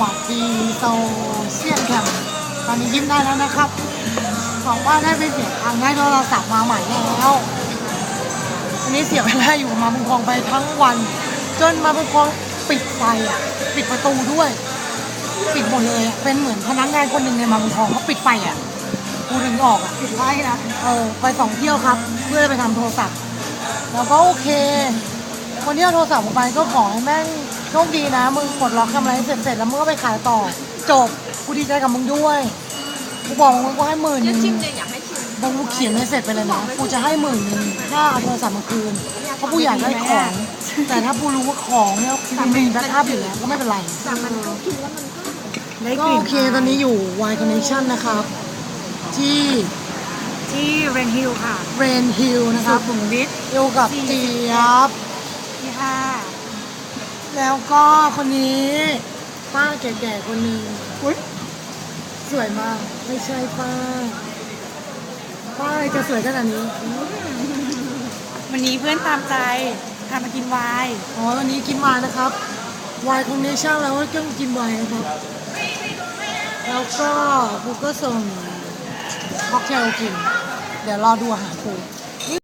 วัสดีโซเชียลแคมตอนนี้ยิ้มได้แล้วนะครับบอกว่าได้ไปเสียตังค์ได้โทรศัพท์มาใหม่แล้วอันนี้เสียเวลาอยู่มาบุญคลองไปทั้งวัน จนมาบุญคลองปิดไฟอะ ปิดประตูด้วย ปิดหมดเลยเป็นเหมือนพนักงานคนหนึ่งในมาบุญคลองเขาปิดไฟอะกูถึงออกอะปิดไว้นะเออไปสองเที่ยวครับ เพื่อไปทำโทรศัพท์แล้วก็โอเค คนที่เอาโทรศัพท์ออกไปก็ขอให้แม่งโชคดีนะ มึงปลดล็อกทำอะไรเสร็จเสร็จแล้วมึงก็ไปขายต่อ จบกูดีใจกับมึงด้วยกูบอกมึงกูให้หมื่นหจะนึ่งชิมเลยอยากให้ชิมบางกูเขียนไม่เสร็จไปเลยนะกูจะให้หมื่นหนึ่งถ้าเอาโทรศัพท์มาคืนเพราะกูอยากได้ของ แต่ถ้ากูรู้ว่าของเนี่ยมันมีแบ็คอัพอยู่แล้วก็ไม่เป็นไรแต่มันก็กินแล้วมันก็ก็โอเคตอนนี้อยู่ Y Connection นะครับ ที่ ที่เรนฮิลค่ะ Rain Hill นะคสุรับขุมวิท อยู่กับเจี๊ยบ ที่ห้าแล้วก็คนนี้ป้าแก่ๆคนหนึ่งอุ๊ยสวยมาก ไม่ใช่ป้า ป้าอะไรจะสวยขนาดนี้ วันนี้เพื่อนตามใจพามากินไวน์ อ๋อวันนี้กินวายนะครับวายคอนเนชั่นแล้วก็ต้องกินวายนะครับ แล้วก็กูก็ส่งค็อกเทลกิน เดี๋ยวรอดูอาหารกู